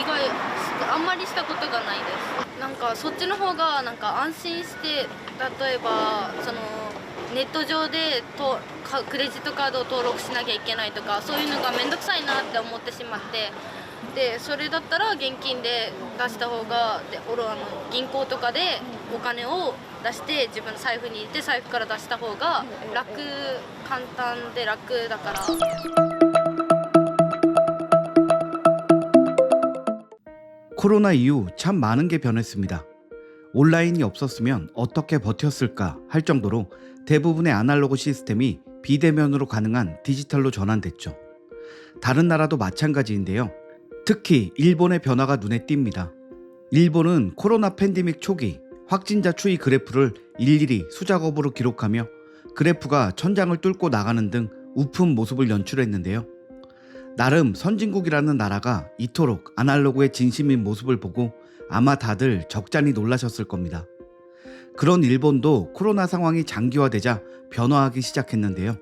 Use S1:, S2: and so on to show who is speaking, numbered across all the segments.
S1: 意外あんまりしたことがないですなんかそっちの方がなんか安心して例えばそのネット上でとクレジットカードを登録しなきゃいけないとかそういうのが面倒くさいなって思ってしまってでそれだったら現金で出した方がでおろあの銀行とかでお金を出して自分の財布に入れて財布から出した方が楽簡単で楽だから。
S2: 코로나 이후 참 많은 게 변했습니다. 온라인이 없었으면 어떻게 버텼을까 할 정도로 대부분의 아날로그 시스템이 비대면으로 가능한 디지털로 전환됐죠. 다른 나라도 마찬가지인데요. 특히 일본의 변화가 눈에 띕니다. 일본은 코로나 팬데믹 초기 확진자 추이 그래프를 일일이 수작업으로 기록하며 그래프가 천장을 뚫고 나가는 등 우픈 모습을 연출했는데요. 나름 선진국이라는 나라가 이토록 아날로그의 진심인 모습을 보고 아마 다들 적잖이 놀라셨을 겁니다. 그런 일본도 코로나 상황이 장기화되자 변화하기 시작했는데요.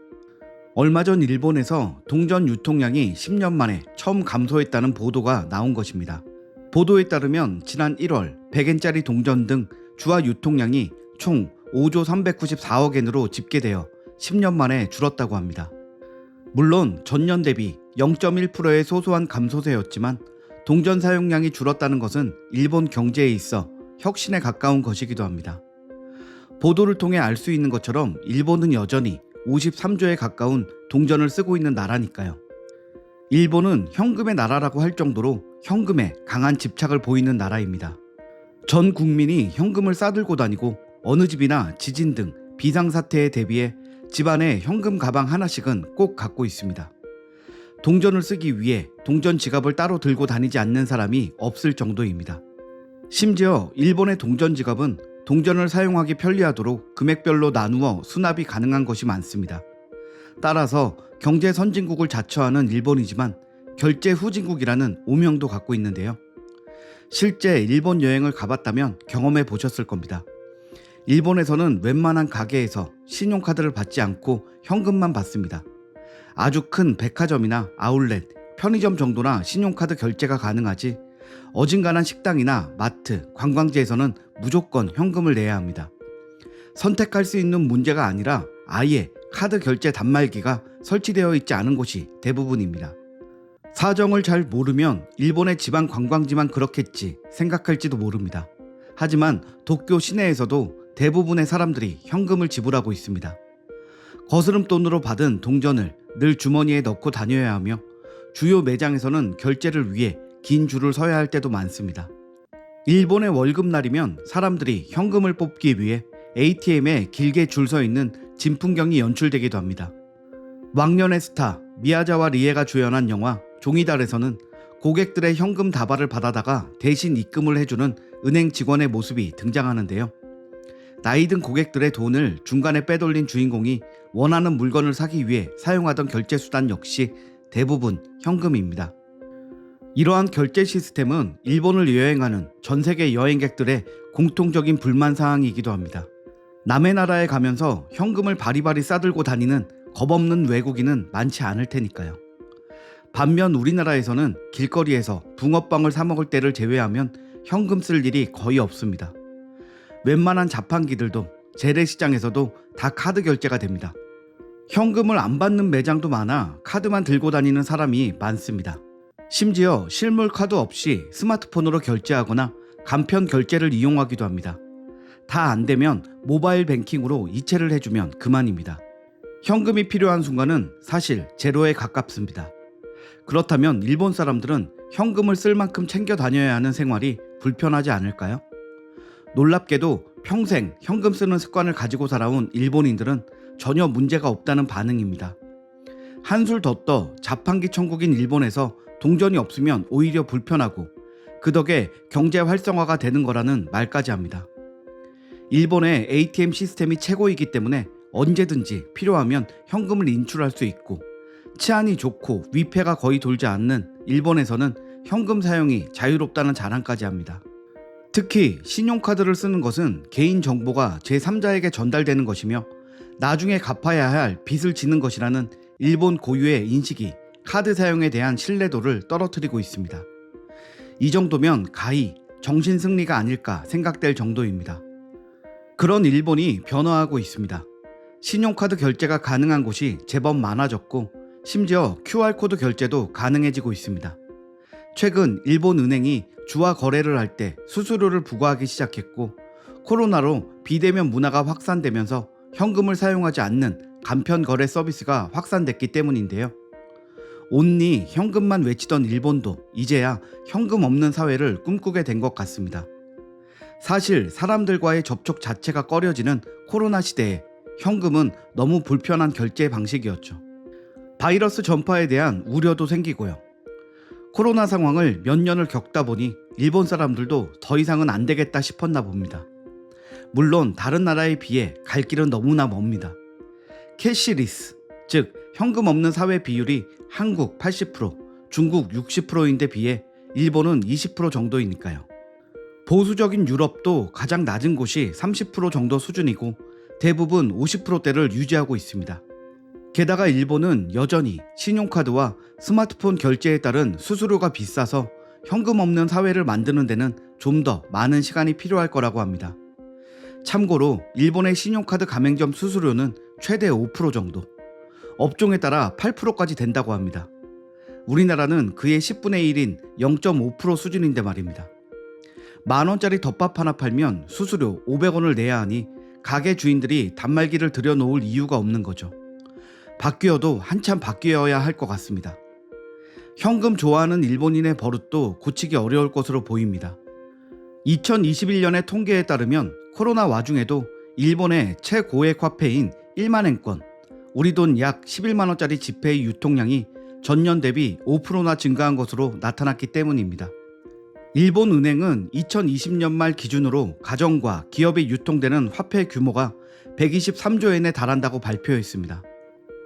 S2: 얼마 전 일본에서 동전 유통량이 10년 만에 처음 감소했다는 보도가 나온 것입니다. 보도에 따르면 지난 1월 100엔짜리 동전 등 주화 유통량이 총 5조 394억 엔으로 집계되어 10년 만에 줄었다고 합니다. 물론 전년 대비 0.1%의 소소한 감소세였지만 동전 사용량이 줄었다는 것은 일본 경제에 있어 혁신에 가까운 것이기도 합니다. 보도를 통해 알 수 있는 것처럼 일본은 여전히 53조에 가까운 동전을 쓰고 있는 나라니까요. 일본은 현금의 나라라고 할 정도로 현금에 강한 집착을 보이는 나라입니다. 전 국민이 현금을 싸들고 다니고 어느 집이나 지진 등 비상사태에 대비해 집안에 현금 가방 하나씩은 꼭 갖고 있습니다. 동전을 쓰기 위해 동전 지갑을 따로 들고 다니지 않는 사람이 없을 정도입니다. 심지어 일본의 동전 지갑은 동전을 사용하기 편리하도록 금액별로 나누어 수납이 가능한 것이 많습니다. 따라서 경제 선진국을 자처하는 일본이지만 결제 후진국이라는 오명도 갖고 있는데요. 실제 일본 여행을 가봤다면 경험해 보셨을 겁니다. 일본에서는 웬만한 가게에서 신용카드를 받지 않고 현금만 받습니다. 아주 큰 백화점이나 아울렛, 편의점 정도나 신용카드 결제가 가능하지 어진간한 식당이나 마트, 관광지에서는 무조건 현금을 내야 합니다. 선택할 수 있는 문제가 아니라 아예 카드 결제 단말기가 설치되어 있지 않은 곳이 대부분입니다. 사정을 잘 모르면 일본의 지방 관광지만 그렇겠지 생각할지도 모릅니다. 하지만 도쿄 시내에서도 대부분의 사람들이 현금을 지불하고 있습니다. 거스름 돈으로 받은 동전을 늘 주머니에 넣고 다녀야 하며 주요 매장에서는 결제를 위해 긴 줄을 서야 할 때도 많습니다. 일본의 월급날이면 사람들이 현금을 뽑기 위해 ATM에 길게 줄 서 있는 진풍경이 연출되기도 합니다. 왕년의 스타 미야자와 리에가 주연한 영화 종이달에서는 고객들의 현금 다발을 받아다가 대신 입금을 해주는 은행 직원의 모습이 등장하는데요. 나이 든 고객들의 돈을 중간에 빼돌린 주인공이 원하는 물건을 사기 위해 사용하던 결제 수단 역시 대부분 현금입니다. 이러한 결제 시스템은 일본을 여행하는 전 세계 여행객들의 공통적인 불만 사항이기도 합니다. 남의 나라에 가면서 현금을 바리바리 싸들고 다니는 겁없는 외국인은 많지 않을 테니까요. 반면 우리나라에서는 길거리에서 붕어빵을 사 먹을 때를 제외하면 현금 쓸 일이 거의 없습니다. 웬만한 자판기들도 재래시장에서도 다 카드 결제가 됩니다. 현금을 안 받는 매장도 많아 카드만 들고 다니는 사람이 많습니다. 심지어 실물 카드 없이 스마트폰으로 결제하거나 간편 결제를 이용하기도 합니다. 다 안 되면 모바일 뱅킹으로 이체를 해주면 그만입니다. 현금이 필요한 순간은 사실 제로에 가깝습니다. 그렇다면 일본 사람들은 현금을 쓸 만큼 챙겨 다녀야 하는 생활이 불편하지 않을까요? 놀랍게도 평생 현금 쓰는 습관을 가지고 살아온 일본인들은 전혀 문제가 없다는 반응입니다. 한술 더 떠 자판기 천국인 일본에서 동전이 없으면 오히려 불편하고 그 덕에 경제 활성화가 되는 거라는 말까지 합니다. 일본의 ATM 시스템이 최고이기 때문에 언제든지 필요하면 현금을 인출할 수 있고 치안이 좋고 위패가 거의 돌지 않는 일본에서는 현금 사용이 자유롭다는 자랑까지 합니다. 특히 신용카드를 쓰는 것은 개인 정보가 제3자에게 전달되는 것이며 나중에 갚아야 할 빚을 지는 것이라는 일본 고유의 인식이 카드 사용에 대한 신뢰도를 떨어뜨리고 있습니다. 이 정도면 가히 정신 승리가 아닐까 생각될 정도입니다. 그런 일본이 변화하고 있습니다. 신용카드 결제가 가능한 곳이 제법 많아졌고 심지어 QR코드 결제도 가능해지고 있습니다. 최근 일본 은행이 주화 거래를 할 때 수수료를 부과하기 시작했고 코로나로 비대면 문화가 확산되면서 현금을 사용하지 않는 간편 거래 서비스가 확산됐기 때문인데요. 온리 현금만 외치던 일본도 이제야 현금 없는 사회를 꿈꾸게 된 것 같습니다. 사실 사람들과의 접촉 자체가 꺼려지는 코로나 시대에 현금은 너무 불편한 결제 방식이었죠. 바이러스 전파에 대한 우려도 생기고요. 코로나 상황을 몇 년을 겪다 보니 일본 사람들도 더 이상은 안 되겠다 싶었나 봅니다. 물론 다른 나라에 비해 갈 길은 너무나 멉니다. 캐시리스, 즉 현금 없는 사회 비율이 한국 80%, 중국 60%인데 비해 일본은 20% 정도이니까요. 보수적인 유럽도 가장 낮은 곳이 30% 정도 수준이고 대부분 50%대를 유지하고 있습니다. 게다가 일본은 여전히 신용카드와 스마트폰 결제에 따른 수수료가 비싸서 현금 없는 사회를 만드는 데는 좀 더 많은 시간이 필요할 거라고 합니다. 참고로 일본의 신용카드 가맹점 수수료는 최대 5% 정도, 업종에 따라 8%까지 된다고 합니다. 우리나라는 그의 10분의 1인 0.5% 수준인데 말입니다. 만 원짜리 덮밥 하나 팔면 수수료 500원을 내야 하니 가게 주인들이 단말기를 들여놓을 이유가 없는 거죠. 바뀌어도 한참 바뀌어야 할 것 같습니다. 현금 좋아하는 일본인의 버릇도 고치기 어려울 것으로 보입니다. 2021년의 통계에 따르면 코로나 와중에도 일본의 최고액 화폐인 1만엔권, 우리 돈 약 11만원짜리 지폐의 유통량이 전년 대비 5%나 증가한 것으로 나타났기 때문입니다. 일본 은행은 2020년 말 기준으로 가정과 기업에 유통되는 화폐 규모가 123조엔에 달한다고 발표했습니다.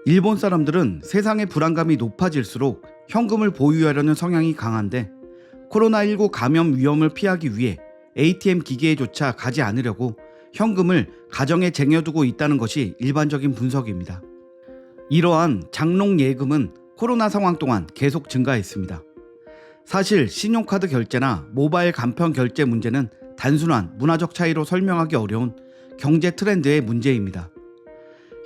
S2: 일본 사람들은 세상의 불안감이 높아질수록 현금을 보유하려는 성향이 강한데 코로나19 감염 위험을 피하기 위해 ATM 기계에조차 가지 않으려고 현금을 가정에 쟁여두고 있다는 것이 일반적인 분석입니다. 이러한 장롱 예금은 코로나 상황 동안 계속 증가했습니다. 사실 신용카드 결제나 모바일 간편 결제 문제는 단순한 문화적 차이로 설명하기 어려운 경제 트렌드의 문제입니다.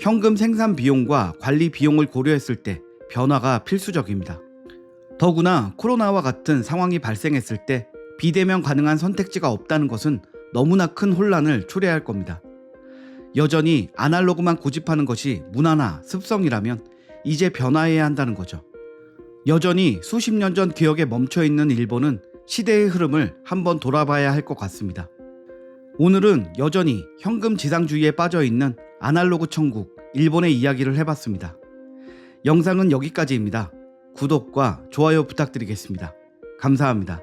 S2: 현금 생산 비용과 관리 비용을 고려했을 때 변화가 필수적입니다. 더구나 코로나와 같은 상황이 발생했을 때 비대면 가능한 선택지가 없다는 것은 너무나 큰 혼란을 초래할 겁니다. 여전히 아날로그만 고집하는 것이 문화나 습성이라면 이제 변화해야 한다는 거죠. 여전히 수십 년 전 기억에 멈춰 있는 일본은 시대의 흐름을 한번 돌아봐야 할 것 같습니다. 오늘은 여전히 현금 지상주의에 빠져 있는 아날로그 천국 일본의 이야기를 해봤습니다. 영상은 여기까지입니다. 구독과 좋아요 부탁드리겠습니다. 감사합니다.